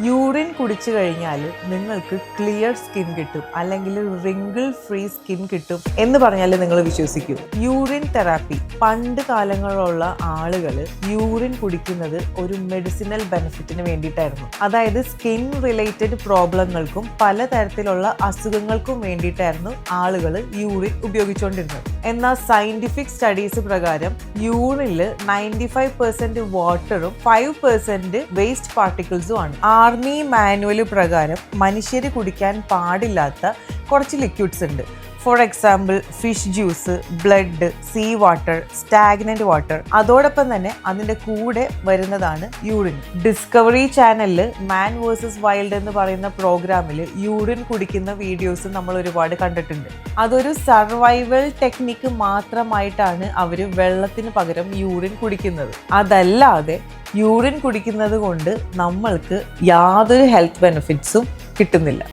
Urine കുടിച്ചു കഴിഞ്ഞാൽ നിങ്ങൾക്ക് ക്ലിയർ സ്കിൻ കിട്ടും. അല്ലെങ്കിൽ റിങ്കിൾ ഫ്രീ സ്കിൻ കിട്ടും എന്ന് പറഞ്ഞാൽ നിങ്ങൾ വിശ്വസിക്കും. യൂറിൻ തെറാപ്പി പണ്ട് കാലങ്ങളുള്ള ആളുകൾ യൂറിൻ കുടിക്കുന്നത് ഒരു മെഡിസിനൽ ബെനിഫിറ്റിന് വേണ്ടിയിട്ടായിരുന്നു. അതായത് സ്കിൻ റിലേറ്റഡ് പ്രോബ്ലങ്ങൾക്കും പലതരത്തിലുള്ള അസുഖങ്ങൾക്കും വേണ്ടിയിട്ടായിരുന്നു ആളുകൾ യൂറിൻ ഉപയോഗിച്ചുകൊണ്ടിരുന്നത് എന്നാൽ സയന്റിഫിക് സ്റ്റഡീസ് പ്രകാരം യൂറിനിൽ നയന്റി ഫൈവ് പെർസെന്റ് വാട്ടറും ഫൈവ് പെർസെന്റ് വേസ്റ്റ് പാർട്ടിക്കിൾസും ആണ്. ആർമി മാനുവൽ പ്രകാരം മനുഷ്യർ കുടിക്കാൻ പാടില്ലാത്ത കുറച്ച് ലിക്വിഡ്സ് ഉണ്ട്. For example fish juice blood sea water stagnant water അതോടൊപ്പം തന്നെ അതിന്റെ കൂടെ വരുന്നതാണ് യൂറിൻ ഡിസ്കവറി ചാനലിൽ മാൻ വേഴ്സസ് വൈൽഡ് എന്ന് പറയുന്ന പ്രോഗ്രാമിൽ യൂറിൻ കുടിക്കുന്ന വീഡിയോസ് നമ്മൾ ഒരുപാട് കണ്ടിട്ടുണ്ട്. അതൊരു സർവൈവൽ ടെക്നിക്ക് മാത്രമായിട്ടാണ് അവർ വെള്ളത്തിന് പകരം യൂറിൻ കുടിക്കുന്നത്. അതല്ലാതെ യൂറിൻ കുടിക്കുന്നത് കൊണ്ട് നമ്മൾക്ക് യാതൊരു ഹെൽത്ത് ബെനിഫിറ്റ്സും കിട്ടുന്നില്ല.